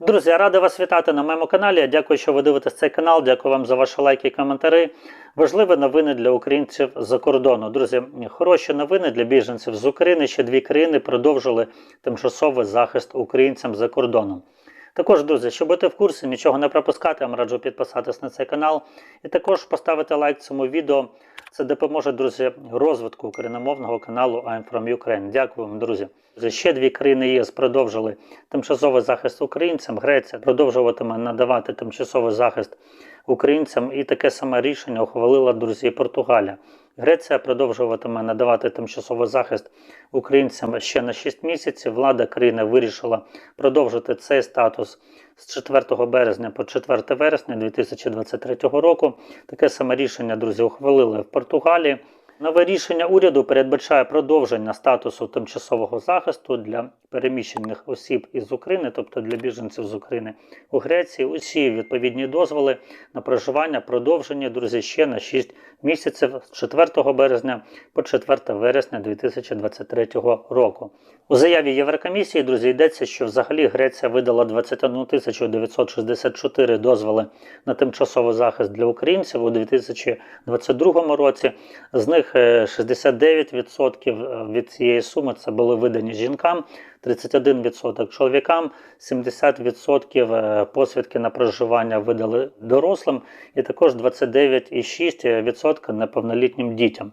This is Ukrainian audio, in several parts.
Друзі, я радий вас вітати на моєму каналі. Я Дякую, що ви дивитесь цей канал. Дякую вам за ваші лайки і коментарі. Важливі новини для українців за кордону. Друзі, хороші новини для біженців з України. Ще дві країни продовжили тимчасовий захист українцям за кордоном. Також, друзі, щоб бути в курсі, нічого не пропускати, я вам раджу підписатись на цей канал і також поставити лайк цьому відео. Це допоможе, друзі, розвитку україномовного каналу I'm from Ukraine. Дякую вам, друзі. Ще дві країни ЄС продовжили тимчасовий захист українцям. Греція продовжуватиме надавати тимчасовий захист українцям, і таке саме рішення ухвалила друзі Португалія. Греція продовжуватиме надавати тимчасовий захист українцям ще на 6 місяців. Влада країни вирішила продовжити цей статус з 4 березня по 4 вересня 2023 року. Таке саме рішення, друзі, ухвалили в Португалії. Нове рішення уряду передбачає продовження статусу тимчасового захисту для переміщених осіб із України, тобто для біженців з України у Греції. Усі відповідні дозволи на проживання продовжені, друзі, ще на 6 місяців з 4 березня по 4 вересня 2023 року. У заяві Єврокомісії, друзі, йдеться, що взагалі Греція видала 21 тисячу 964 дозволи на тимчасовий захист для українців у 2022 році. З них е, 69% від цієї суми це були видані жінкам, 31% чоловікам, 70% е, посвідки на проживання видали дорослим, і також 29,6% неповнолітнім дітям.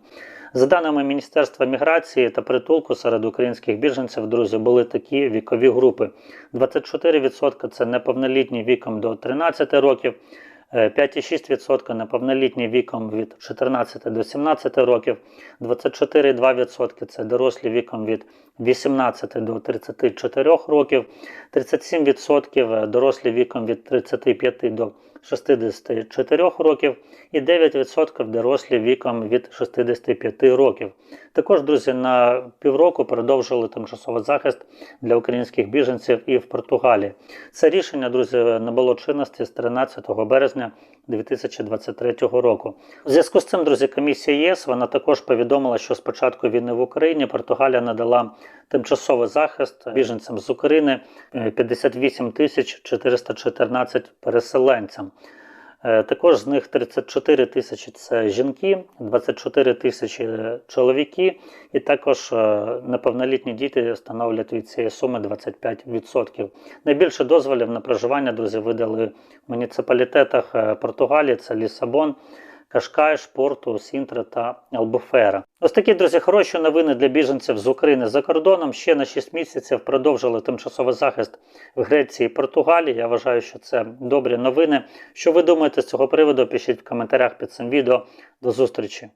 За даними Міністерства міграції та притулку серед українських біженців, друзі, були такі вікові групи: 24% це неповнолітні віком до 13 років. Е, 5,6% неповнолітні віком від 14 до 17 років, 24,2% це дорослі віком від 18 до 34 років, 37% дорослі віком від 35 до 64 років і 9% дорослі віком від 65 років. Також, друзі, на півроку продовжили тимчасовий захист для українських біженців і в Португалії. Це рішення, друзі, набуло чинності з 13 березня 2023 року. У зв'язку з цим, друзі, комісія ЄС вона також повідомила, що з початку війни в Україні Португалія надала тимчасовий захист біженцям з України е, 58 тисяч 414 переселенцям. Е, Також з них 34 тисячі це жінки, 24 тисячі чоловіки, і також е, неповнолітні діти становлять від цієї суми 25%. Найбільше дозволів на проживання, друзі, видали в муніципалітетах е, Португалії, це Лісабон. Кашкай, Порту, Сінтра та Албуфера. Ось такі, друзі, хороші новини для біженців з України за кордоном. Ще на 6 місяців продовжили тимчасовий захист в Греції і Португалії. Я вважаю, що це добрі новини. Що ви думаєте з цього приводу? Пишіть в коментарях під цим відео. До зустрічі!